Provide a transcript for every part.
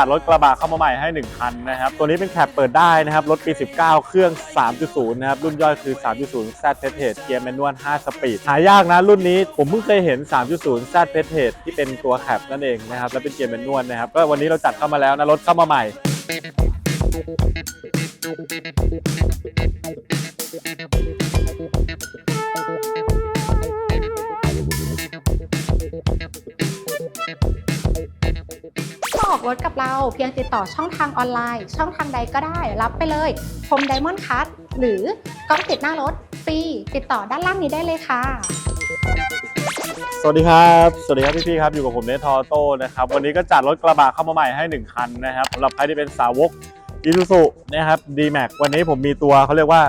จัดรถกระบะเข้ามาใหม่ให้ 1 คันนะครับ ตัวนี้เป็นแคปเปิดได้นะครับ รถปี 19 เครื่อง 3.0 นะครับ รุ่นย่อยคือ 3.0 Z p e t e เกียร์แมนนวล 5 สปีด หายากนะรุ่นนี้ผมเพิ่งเคยเห็น 3.0 Z p e t e ที่เป็นตัวแคปนั่นเองนะครับ และเป็นเกียร์แมนนวลนะครับ ก็วันนี้เราจัดเข้ามาแล้วนะ รถเข้ามาใหม่ อกรถกับเรา เพียงติดต่อช่องทางออนไลน์ ช่องทางใดก็ได้ รับไปเลยพรมไดมอนด์คัทหรือกล้องติดหน้ารถฟรีติดต่อด้านล่างนี้ได้เลยค่ะ สวัสดีครับ สวัสดีครับพี่ๆครับ อยู่กับผมเนทอโต้นะครับ วันนี้ก็จัดรถกระบะเข้ามาใหม่ให้ 1 คันนะครับสำหรับใครที่เป็นสาวก i s u z u นะครับ D-Max วันนี้ผมมีตัวเขาเรียกว่า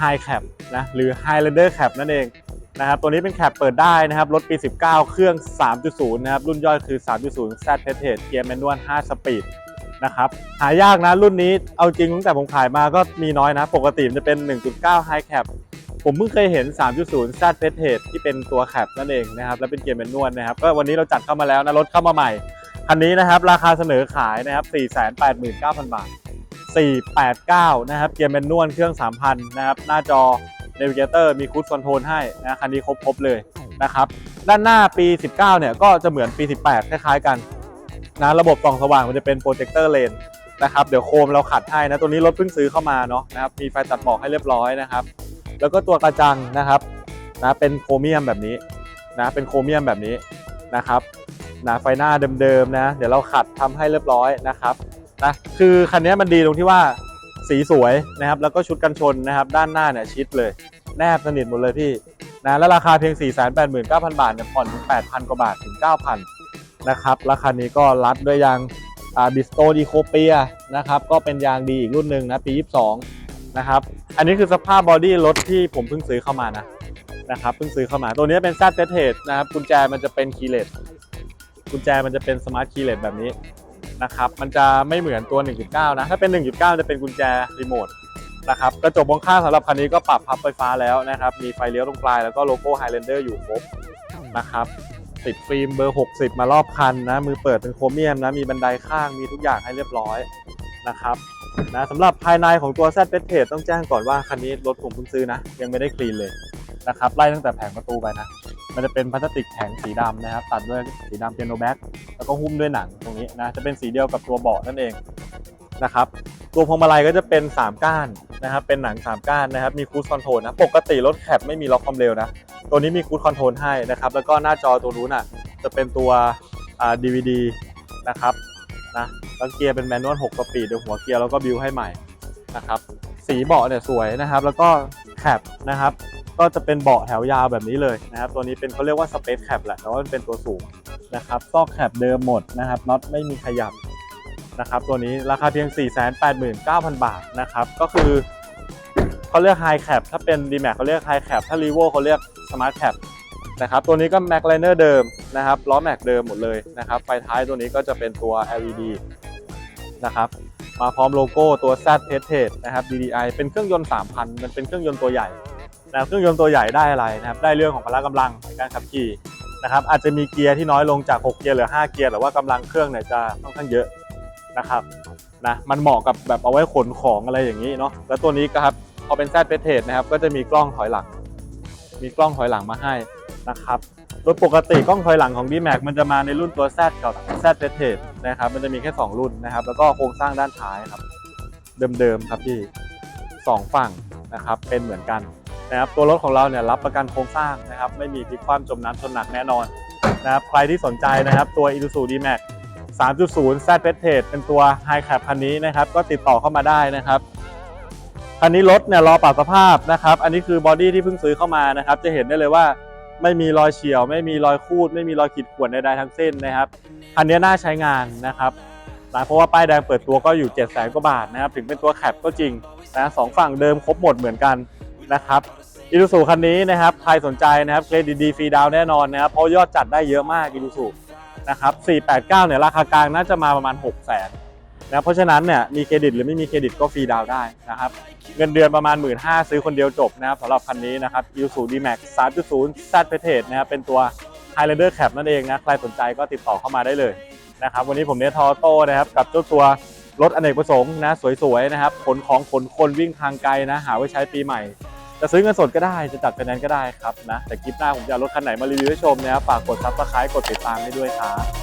High Cap นะหรือ Highlander Cap นั่นเอง นะครับตัวนี้เป็นแคปเปิดได้นะครับ รถปี 19 เครื่อง 3.0 นะครับ รุ่นย่อยคือ 3.0 Z p e t e เกียร์แมนนวล 5 สปีดนะครับ หายากนะรุ่นนี้เอาจริงตั้งแต่ผมขายมาก็มีน้อยนะ ปกติมันจะเป็น 1.9 High Cap ผมเพิ่งเคยเห็น 3.0 Z p e t e ที่เป็นตัวแคปนั่นเองนะครับ และเป็นเกียร์แมนนวลนะครับ ก็วันนี้เราจัดเข้ามาแล้วนะ รถเข้ามาใหม่ คันนี้นะครับ ราคาเสนอขายนะครับ 489,000 บาท 489 นะครับ เกียร์แมนนวลเครื่อง 3,000 นะครับ หน้าจอ Navigator มีคู i คอนโทรลให้นะคันนี้ครบครบเลยนะครับด้านหน้าปี 19 เนี่ยก็จะเหมือนปี 18 คล้ายๆกันนะระบบส่องสว่างมันจะเป็นโปรเจคเตอร์เลนนะครับเดี๋ยวโคมเราขัดให้นะตัวนี้รถเพิ่งซื้อเข้ามาเนาะนะครับมีไฟตัดหมอกให้เรียบร้อยนะครับแล้วก็ตัวกระจังนะครับนะเป็นโครเมียมแบบนี้นะเป็นโครเมียมแบบนี้นะครับนะไฟหน้าเดิมๆนะ เดี๋ยวเราขัดทำให้เรียบร้อยนะครับนะคือคันนี้มันดีตรงที่ว่า สีสวยนะครับ แล้วก็ชุดกันชนนะครับ ด้านหน้าเนี่ยชิดเลย แนบสนิทหมดเลยพี่นะแล้วราคาเพียง 489,000 บาทเนี่ยผ่อนถึง 8,000 กว่าบาทถึง 9,000 นะครับ ราคานี้ก็รัดด้วยยางบิสโตดีโคเปียนะครับ ก็เป็นยางดีอีกรุ่นหนึ่งนะปี 22 นะครับ อันนี้คือสภาพบอดี้รถที่ผมเพิ่งซื้อเข้ามานะนะครับเพิ่งซื้อเข้ามาตัวนี้เป็น Z เ e t e นะครับกุญแจมันจะเป็นคีย์เลสกุญแจมันจะเป็นสมาร์ทคีย์เลสแบบนี้ นะครับมันจะไม่เหมือนตัว 1.9 นะถ้าเป็น 1.9 จะเป็นกุญแจรีโมทนะครับกระจกมองข้างสำหรับคันนี้ก็ปรับพับไฟฟ้าแล้วนะครับมีไฟเลี้ยวตรงปลายแล้วก็โลโก้ Highlander อยู่ครบนะครับติดฟิล์มเบอร์ 60 มารอบคันนะมือเปิดเป็นโครเมียมนะมีบันไดข้างมีทุกอย่างให้เรียบร้อยนะครับนะสำหรับภายในของตัว Z p e t e ต้องแจ้งก่อนว่าคันนี้รถผมเพิ่งซื้อนะ ยังไม่ได้คลีนเลยนะครับไล่ตั้งแต่แผงประตูไปนะ มันจะเป็นพลาสติกแข็งสีดำนะครับ ตัดด้วยสีดำเปียโนแบ็กแล้วก็หุ้มด้วยหนังตรงนี้นะจะเป็นสีเดียวกับตัวเบาะนั่นเองนะครับตัวพวงมาลัยก็จะเป็น 3 ก้านนะครับเป็นหนัง 3 ก้านนะครับมีคู i คอนโทรลนะปกติรถแคปไม่มีล็อกความเร็วนะตัวนี้มีคู i คอนโทรลให้นะครับแล้วก็หน้าจอตัวนู้นอะจะเป็นตัวอ่า DVD นะครับนะแล้วเกียร์เป็นแมนนวล6สปีดเดี๋ยวหัวเกียร์แล้วก็บิวให้ใหม่นะครับสีเบาะเนี่ยสวยนะครับ แล้วก็แคปนะครับ ก็จะเป็นเบาะแถวยาวแบบนี้เลยนะครับ ตัวนี้เป็นเขาเรียกว่าสเปซแคปแหละแต่ว่ามันเป็นตัวสูงนะครับซอกแคปเดิมหมดนะครับน็อตไม่มีขยับนะครับ ตัวนี้ราคาเพียง 489,000 บาทนะครับ ก็คือเขาเรียก High Cap ถ้าเป็น d m a x เขาเรียก High Cap ถ้า r e v o เขาเรียก Smart Cap นะครับตัวนี้ก็ Mac Liner เดิมนะครับล้อแม็กเดิมหมดเลยนะครับไฟท้ายตัวนี้ก็จะเป็นตัว LED นะครับมาพร้อมโลโก้ตัว Z p e t e นะครับ DDI เป็นเครื่องยนต์ 3,000 มันเป็นเครื่องยนต์ตัวใหญ่ นะครับเครื่องยนต์ตัวใหญ่ได้อะไรนะครับได้เรื่องของพละกำลังในการขับขี่นะครับอาจจะมีเกียร์ที่น้อยลงจาก 6 เกียร์เหลือ 5 เกียร์แต่ว่ากำลังเครื่องเนี่ยจะค่อนข้างเยอะนะครับนะมันเหมาะกับแบบเอาไว้ขนของอะไรอย่างนี้เนาะแล้วตัวนี้ครับพอเป็น Z p e t e นะครับก็จะมีกล้องถอยหลัง มีกล้องถอยหลังมาให้นะครับโดยปกติกล้องถอยหลังของ d m a x มันจะมาในรุ่นตัว Z กับ Z p e t e นะครับมันจะมีแค่ 2 รุ่นนะครับแล้วก็โครงสร้างด้านท้ายครับ เดิมๆครับพี่สองฝั่งนะครับเป็นเหมือนกัน นะครับตัวรถของเราเนี่ยรับประกันโครงสร้างนะครับไม่มีพลิกคว่ำจมน้ำชนหนักแน่นอนนะครับใครที่สนใจนะครับตัว Isuzu D-Max 3.0 Z p e t e เป็นตัว High Cap คันนี้นะครับก็ติดต่อเข้ามาได้นะครับคันนี้รถเนี่ยรอปรับสภาพนะครับอันนี้คือบอดี้ที่เพิ่งซื้อเข้ามานะครับจะเห็นได้เลยว่าไม่มีรอยเฉียว ไม่มีรอยคูด ไม่มีรอยขีดข่วนใดๆทั้งสิ้นนะครับคันนี้น่าใช้งานนะครับนะเพราะว่าป้ายแดงเปิดตัวก็อยู่ 7 0 0 0 0กว่าบาทนะครับถึงเป็นตัวแคปก็จริงนะสองฝั่งเดิมครบหมดเหมือนกัน นะครับอีลูซูคันนี้นะครับใครสนใจนะครับเครดิตดีฟรีดาวแน่นอนนะครับเพราะยอดจัดได้เยอะมากอีลูซูนะครับ489เนี่ยราคากลางน่าจะมาประมาณ 6 0 0 0 0นะเพราะฉะนั้นเนี่ยมีเครดิตหรือไม่มีเครดิตก็ฟรีดาวได้นะครับ เงินเดือนประมาณ 1 5ื่นซื้อคนเดียวจบนะครับสำหรับคันนี้นะครับ Isuzu D-Max 3.0 Z p e t e นะครับเป็นตัว Highlander Cap นั่นเองนะใครสนใจก็ติดต่อเข้ามาได้เลยนะครับวันนี้ผมเนทอโต้นะครับกับเจ้าตัวรถอเนกประสงค์นะสวยๆนะครับขนของขนคนวิ่งทางไกลนะหาไว้ใช้ปีใหม่ จะซื้อเงินสดก็ได้จะจัดไฟแนนซ์ก็ได้ครับนะแต่คลิปหน้าผมจะเอารถคันไหนมารีวิวให้ชมนะครับฝากกดซับสไครต์กดติดตามให้ด้วยครับ